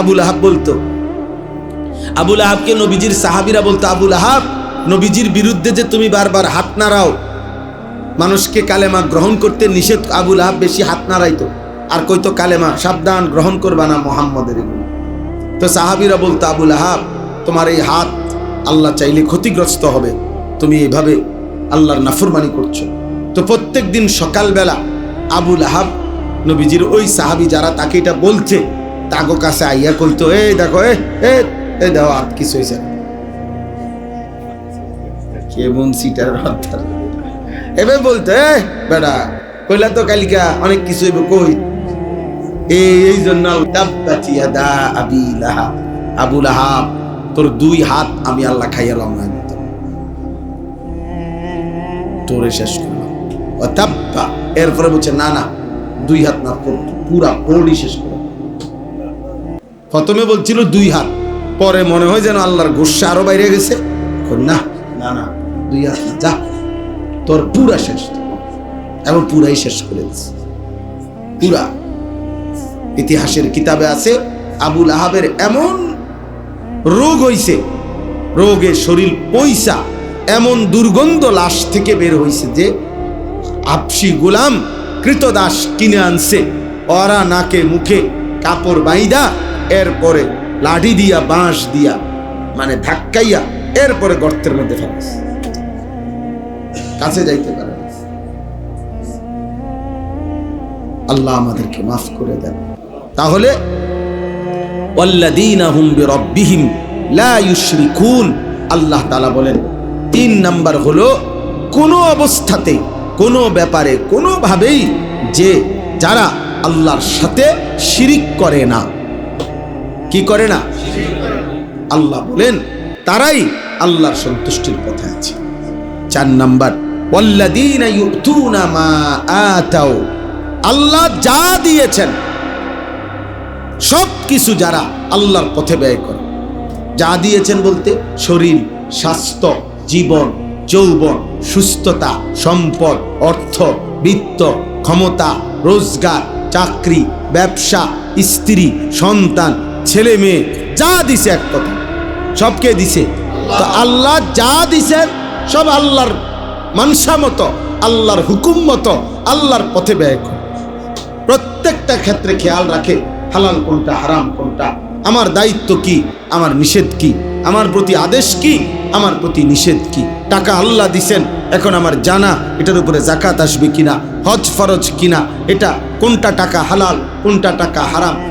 আবুল আহাব বলতো। আবুল আহাবকে নবীজির সাহাবিরা বলতো, আবুল আহাব, নবীজির বিরুদ্ধে যে তুমি বারবার হাত নাড়াও, মানুষকে কালেমা গ্রহণ করতে নিষেধ, আবুল আহাব বেশি হাত নাড়াইতো। আর কইতো, কালেমা সাবধান, গ্রহণ করবা না মোহাম্মদের তো সাহাবিরা বলতো, আবুল আহাব, তোমার এই হাত আল্লাহ চাইলে ক্ষতিগ্রস্ত হবে। তুমি এইভাবে আল্লাহর নাফরমানি করছ। তো প্রত্যেক দিন সকালবেলা আবুল আহাব, নবীজির ওই সাহাবি যারা তাকে এটা বলছে তাগো কাছে আইয়া কইতো, এই দেখো এ এ দেখো কিছু হয়েছে কেমন সিটার বেড়া কইলা তো কালিকা অনেক কিছু হইব, কই? এই জন্য আবি লাহাব তোর দুই হাত আমি আল্লাহ খাইয়ালাম না। তোরে শেষ করলাম। এরপরে বলছে, না না, দুই হাত না, পুরা পুরোটি শেষ করলাম। প্রথমে বলছিল দুই হাত, পরে মনে হয় যেন আল্লাহর গোসা আরও বাইরে গেছে। না না না, দুই হাত যা, তোর পুরা শেষ। এবং পুরাই শেষ করে পুরা। ইতিহাসের কিতাবে আছে, আবুল আহাবের এমন রোগ হইছে, রোগে শরীর পয়সা এমন দুর্গন্ধ লাশ থেকে বের হইছে যে আপসি গোলাম কৃতদাস কিনে আনছে। অরা নাকে মুখে কাপড় বাইদা এরপরে লাঠি দিয়া, বাঁশ দিয়া মানে ধাক্কাইয়া এরপরে গর্তের মধ্যে ফেলাস কাছে যাইতে পারে আল্লাহ আমাদেরকে মাফ করে দেন। তাহলে আল্লাহ তাআলা বলেন, তিন নাম্বার হলো, কোনো অবস্থাতে, কোনো ব্যাপারে কোনোভাবেই যে যারা আল্লাহর সাথে শিরিক করে না কি করে না? আল্লাহ বলেন, তারাই আল্লাহর সন্তুষ্টির পথে আছে। চার নাম্বার আল্লাহ যা দিয়েছেন সব কিছু যারা আল্লাহর পথে ব্যয় করে, যা দিয়েছেন বলতে শরীর, স্বাস্থ্য, জীবন, যৌবন, সুস্থতা, সম্পদ, অর্থ, বিত্ত, ক্ষমতা, রোজগার, চাকরি, ব্যবসা, স্ত্রী, সন্তান ছেলে মেয়ে, যা দিছে এক কথা, সবকে দিছে। তো আল্লাহ যা দিছেন সব আল্লাহর মানসা মতো, আল্লাহর হুকুম মতো, আল্লাহর পথে ব্যয় করে। প্রত্যেকটা ক্ষেত্রে খেয়াল রাখে, হালাল কোনটা, হারাম কোনটা, আমার দায়িত্ব কি, আমার নিষেধ কি, আমার প্রতি আদেশ কি, আমার প্রতি নিষেধ কি। টাকা আল্লাহ দিছেন, এখন আমার জানা, এটার উপরে জাকাত আসবে কিনা, হজ ফরজ কিনা, এটা কোনটা টাকা হালাল, কোনটা টাকা হারাম